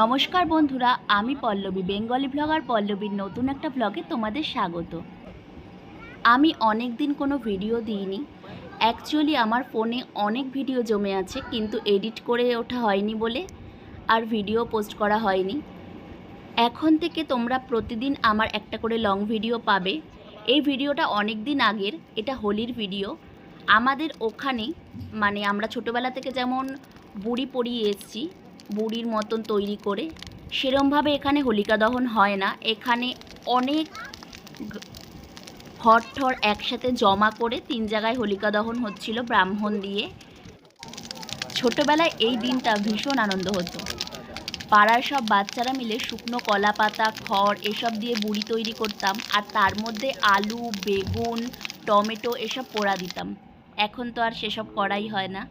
নমস্কার বন্ধুরা, আমি পল্লবী, বেঙ্গলি ব্লগার পল্লবীর নতুন একটা ব্লগে তোমাদের স্বাগত। আমি অনেক দিন কোনো ভিডিও দিইনি। অ্যাকচুয়ালি আমার ফোনে অনেক ভিডিও জমে আছে, কিন্তু এডিট করে ওঠা হয়নি বলে আর ভিডিও পোস্ট করা হয়নি। এখন থেকে তোমরা প্রতিদিন আমার একটা করে লং ভিডিও পাবে। এই ভিডিওটা অনেক দিন আগের, এটা হোলির ভিডিও আমাদের ওখানে মানে আমরা ছোটোবেলা থেকে যেমন বুড়ি পরিয়ে এসেছি বুড়ির মতন তৈরি করে। সেরমভাবে এখানে হোলিকা দহন হয় না। এখানে অনেক ঘর ঠর একসাথে জমা করে তিন জায়গায় হোলিকা দহন হচ্ছিল ব্রাহ্মণ দিয়ে। ছোটবেলায় এই দিনটা ভীষণ আনন্দ হতো। পাড়ার সব বাচ্চারা মিলে শুকনো কলা পাতা খড় এসব দিয়ে বুড়ি তৈরি করতাম আর তার মধ্যে আলু, বেগুন, টমেটো এসব পোড়া দিতাম। এখন তো আর সেসব করাই হয় না।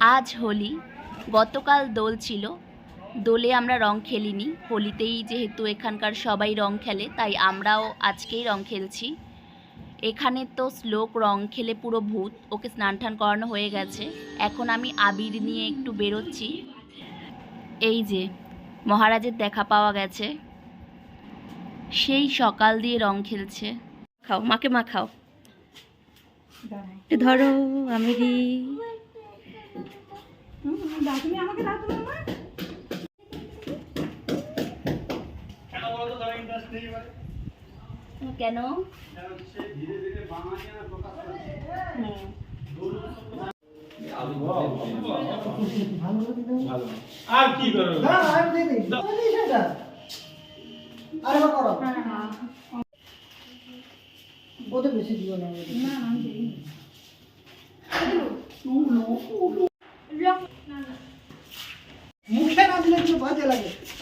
আজ হোলি গতকাল দোল ছিল। দোলে আমরা রং খেলিনি হোলিতেই যেহেতু এখানকার সবাই রং খেলে তাই আমরাও আজকেই রং খেলছি। এখানে তো শ্লোক রং খেলে পুরো ভূত ওকে স্নান টান করানো হয়ে গেছে। এখন আমি আবির নিয়ে একটু বেরোচ্ছি। এই যে মহারাজের দেখা পাওয়া গেছে। সেই সকাল দিয়ে রং খেলছে। খাও মাকে মা খাও ধরো আমি তুমি আমাকে দাও। তো মামা কেন আর কি আরে করো ওতে বেশি দিও না। না আমি দিই। মুখে না দিলে কিছু বাজে লাগে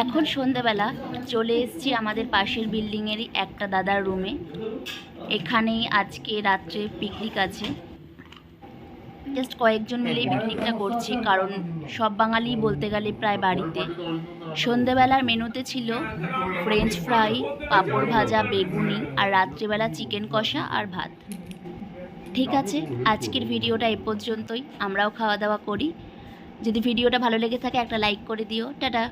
এখন সন্ধেবেলা চলে এসেছি আমাদের পাশের বিল্ডিংয়েরই একটা দাদার রুমে। এখানেই আজকে রাত্রে পিকনিক আছে। জাস্ট কয়েকজন মিলেই পিকনিকটা করছি, কারণ সব বাঙালি বলতে গেলে প্রায় বাড়িতে। সন্ধেবেলার মেনুতে ছিল ফ্রেঞ্চ ফ্রাই পাঁপড় ভাজা, বেগুনি, আর রাত্রিবেলা চিকেন কষা আর ভাত। ঠিক আছে, আজকের ভিডিওটা এ পর্যন্তই। আমরাও খাওয়া দাওয়া করি। যদি ভিডিওটা ভালো লেগে থাকে একটা লাইক করে দিও। টাটা!